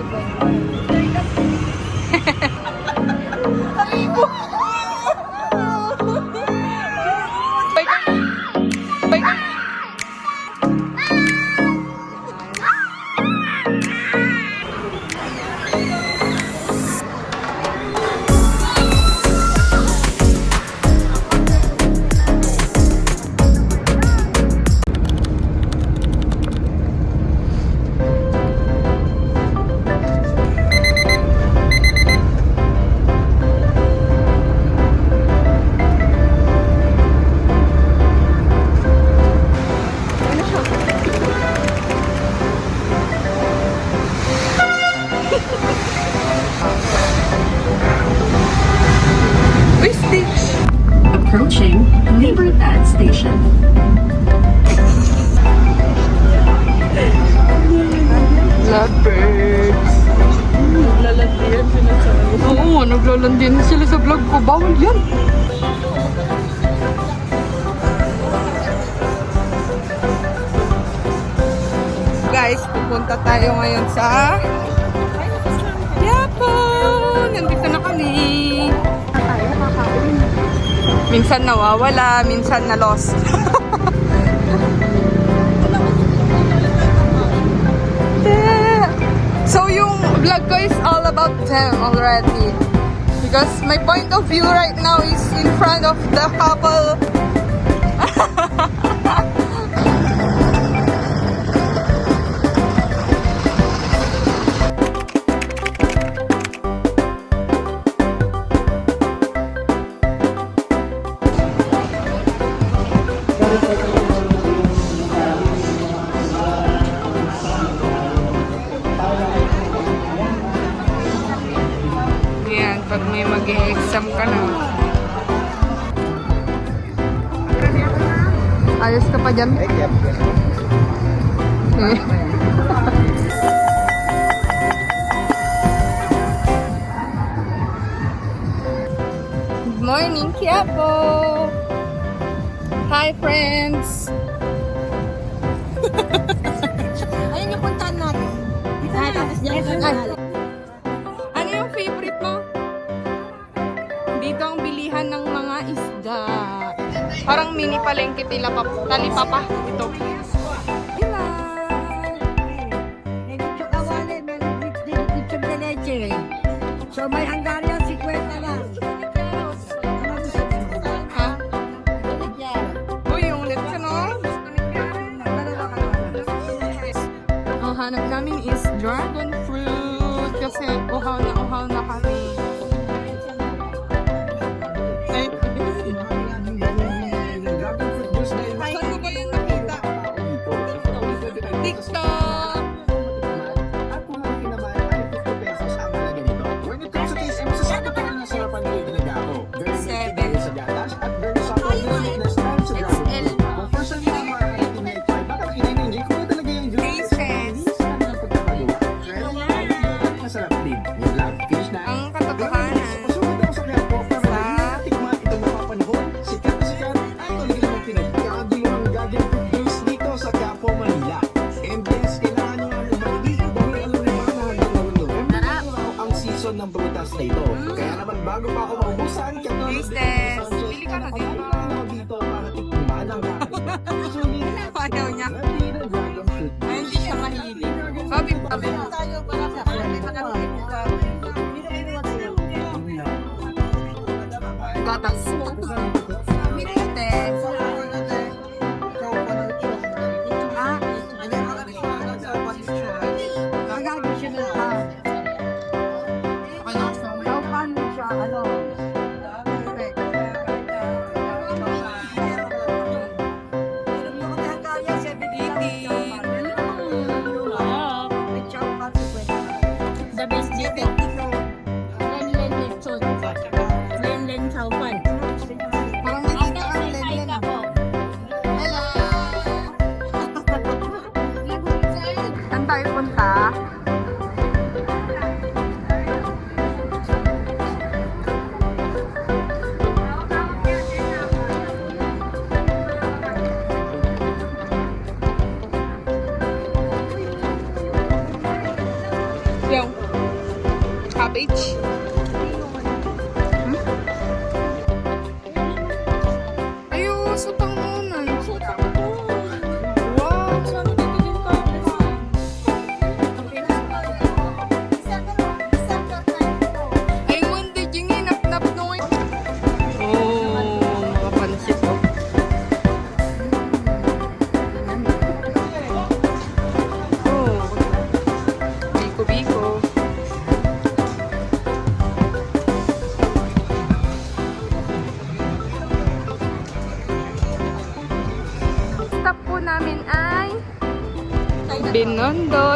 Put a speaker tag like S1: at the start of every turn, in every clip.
S1: Uy, Oo, naglalandian sila sa vlog ko. Bawal yan. Guys, pupunta tayo ngayon sa Yapo! Nandito na kami. Minsan nawawala, minsan na lost. So yung vlog ko is all about them already. Because my point of view right now is in front of the couple. mag-exam ka na. Ayos ka pa dyan? Eh. Good morning, Quiapo! Hi, friends!
S2: Ayun yung puntahan natin. Ay, tapos dyan
S1: mini palengke tila pa, talipapa ito.
S3: Season ng prutas na ito. Kaya naman bago pa ako maubusan, katulad
S1: Priestess, pili ka na dito.
S3: ako dito para tikman ang. Sulit
S1: Ayaw niya. Ay, hindi siya mahilig. Sabi sabi ko.
S2: Tayo para sa
S1: Gatas. Minete.
S2: Paano siya,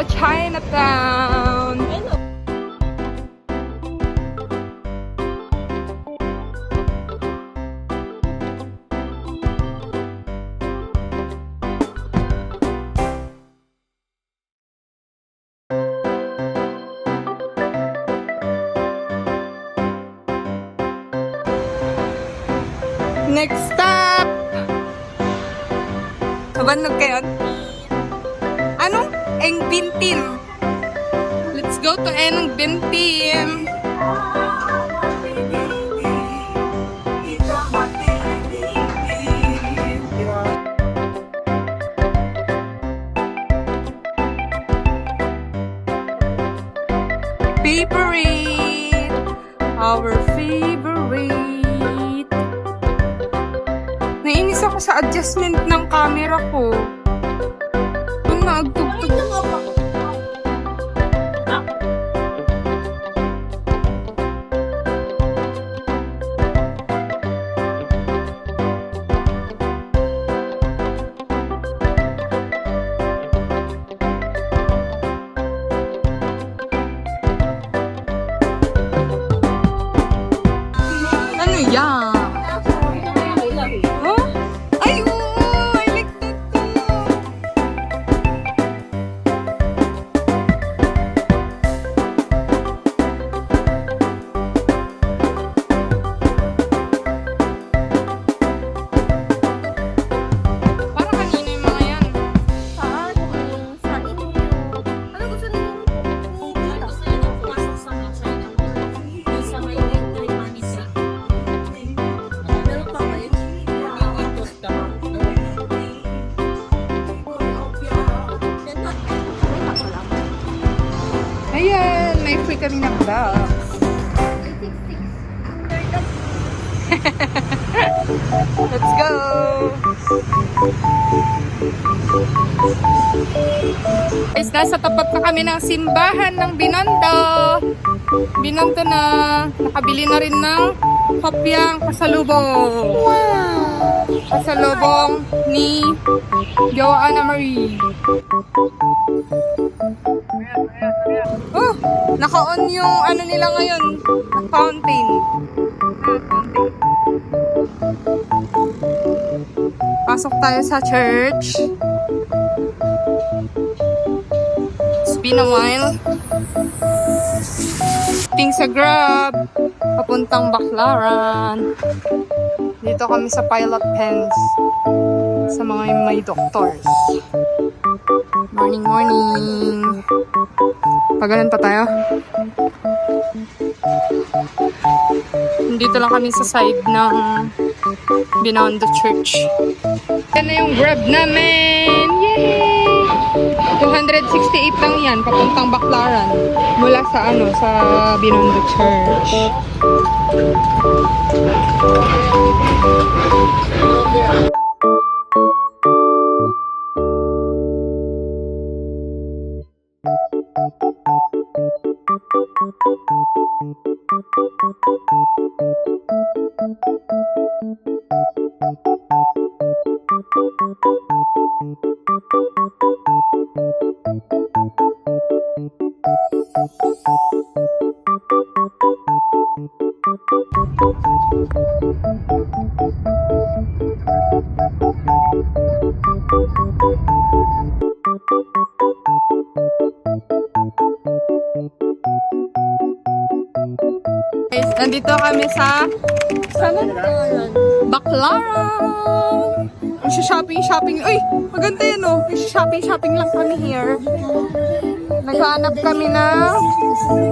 S1: Binondo, Chinatown. Next stop! Kabanog kayo? Eng Bintim. Let's go to Enong Bintim. Favorite! Our favorite! Nainis ako sa adjustment ng camera ko. Guys, nasa tapat na kami ng simbahan ng Binondo. Binondo na. Nakabili na rin ng kopyang pasalubong. Wow! Pasalubong ni Joanna Marie. Oh, naka-on yung ano nila ngayon, fountain. Fountain. Pasok tayo sa church. It's been a while. Ting sa Grab. Papuntang Baclaran. Dito kami sa Pilot Pens. Sa mga may doctors. Morning, morning. Pagalan pa tayo. Dito lang kami sa side ng Binondo Church. Yan na yung grab namin! Yay! 268 lang yan, papuntang Baclaran. Mula sa ano, sa Binondo Church. Guys, nandito kami sa? Baclaran. Shopping, shopping. Uy, maganda yan oh. Shopping, shopping lang kami here. Naghanap kami ng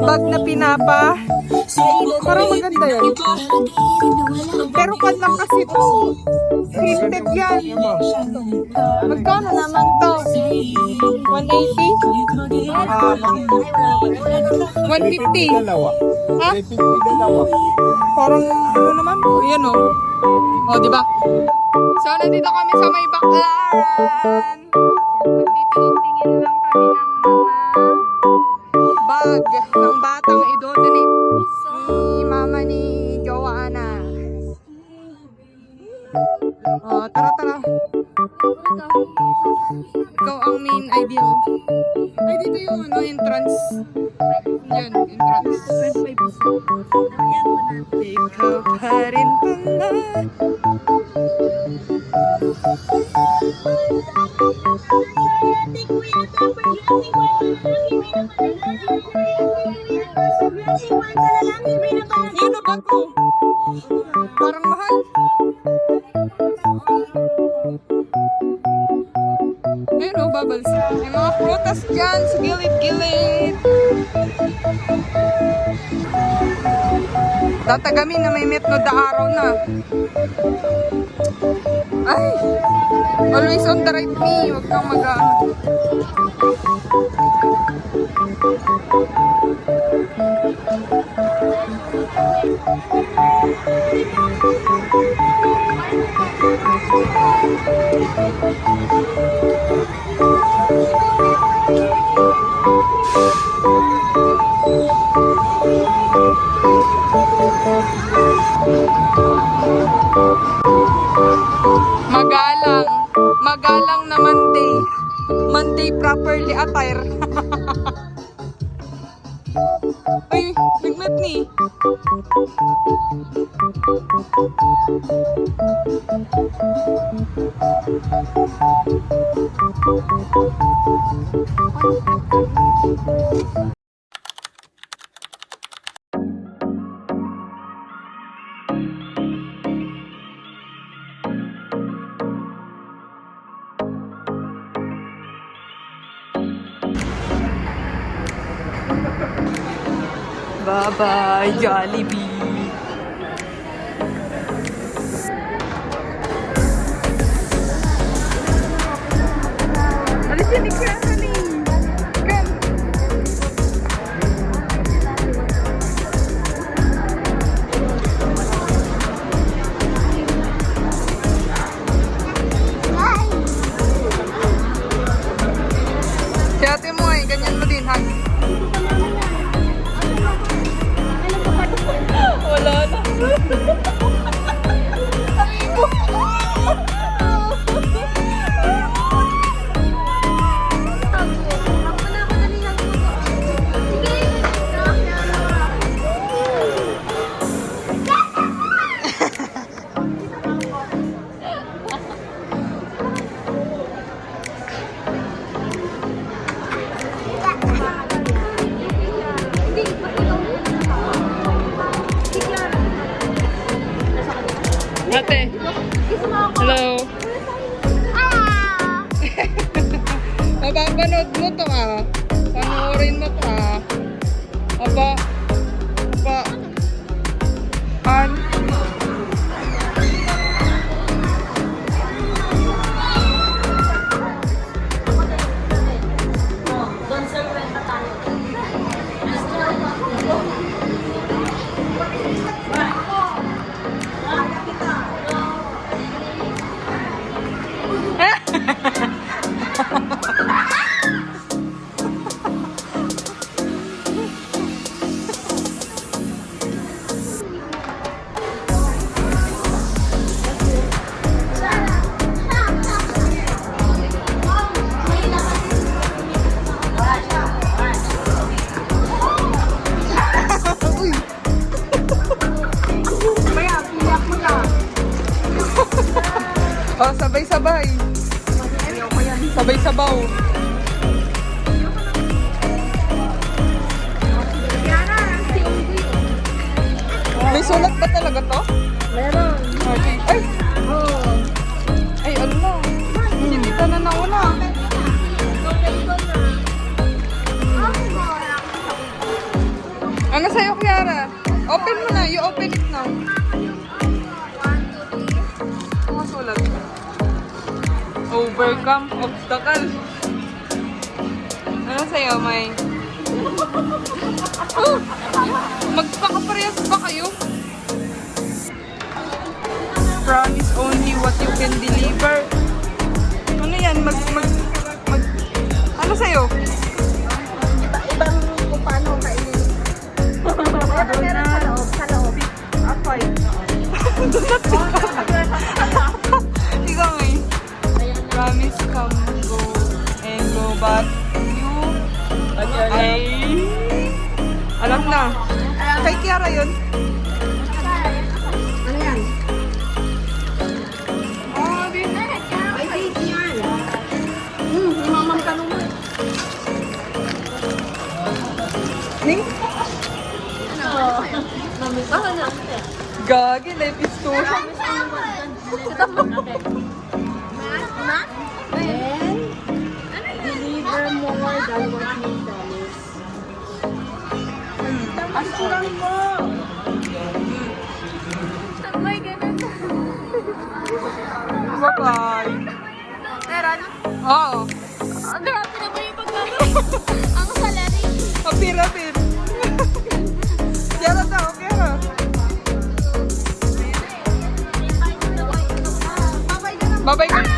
S1: bag na pinapa. Parang maganda yan. Pero kan lang kasi to. Printed yan. Magkano naman to? 180? 150? Ha? Parang ano naman? O, yan o. O, di ba? So, nandito kami sa may baklaran. Magtitingin-tingin lang kami ng mga bag ng batang idodonate ni mama ni Joanna. O, tara, tara. Ikaw ang main ideal. Ay, dito yung ano, entrance. Yan, entrance. Ikaw pa rin pala. Yun na ba ko? Parang mahal. Bubbles. May mga prutas dyan sa gilid-gilid. Tatagamin na may metno da araw na. Ay! Always on the right me. Huwag kang mag Magalang. Magalang na Monday. Monday properly attire. Ay, bigmat ni. Bye-bye, Jollibee. Alisin ni Caroline. Hello. Mapapanood mo to ah. Panoorin mo to ah. Aba. Oh, sabay-sabay. Sabay-sabaw. May sulat ba talaga to?
S2: Meron.
S1: Okay. Ay!
S2: Oh.
S1: Ay, ano na? Hindi ka na nauna. Ano sa'yo, Kiara? Open mo na. You open it now. Overcome obstacle. Ano sa'yo, May? Oh! Magpakaparehas ba kayo? Promise only what you can deliver. Ano yan? Mag, mag, mag, ano sa'yo?
S4: Ibang kung paano kainin. Meron, meron sa loob, sa loob.
S1: Apay. Ikaw Promise come go and go back you. Ay. Alam na. Kay Kiara yun.
S2: Ano yan?
S1: Oh, di.
S2: Ay, baby yan.
S4: Hmm, mamang tanong mo.
S1: Ning?
S4: Mami, baka na.
S1: Gagi, life is too.
S4: Ito mo. Pasuran mo! Tambay, ganun.
S1: Bye-bye.
S4: Meron?
S1: Oo.
S4: Ang grabe naman yung pagkakaroon. Ang salary.
S1: Apir-apir. Yara daw, kera. Babay ka na. Babay.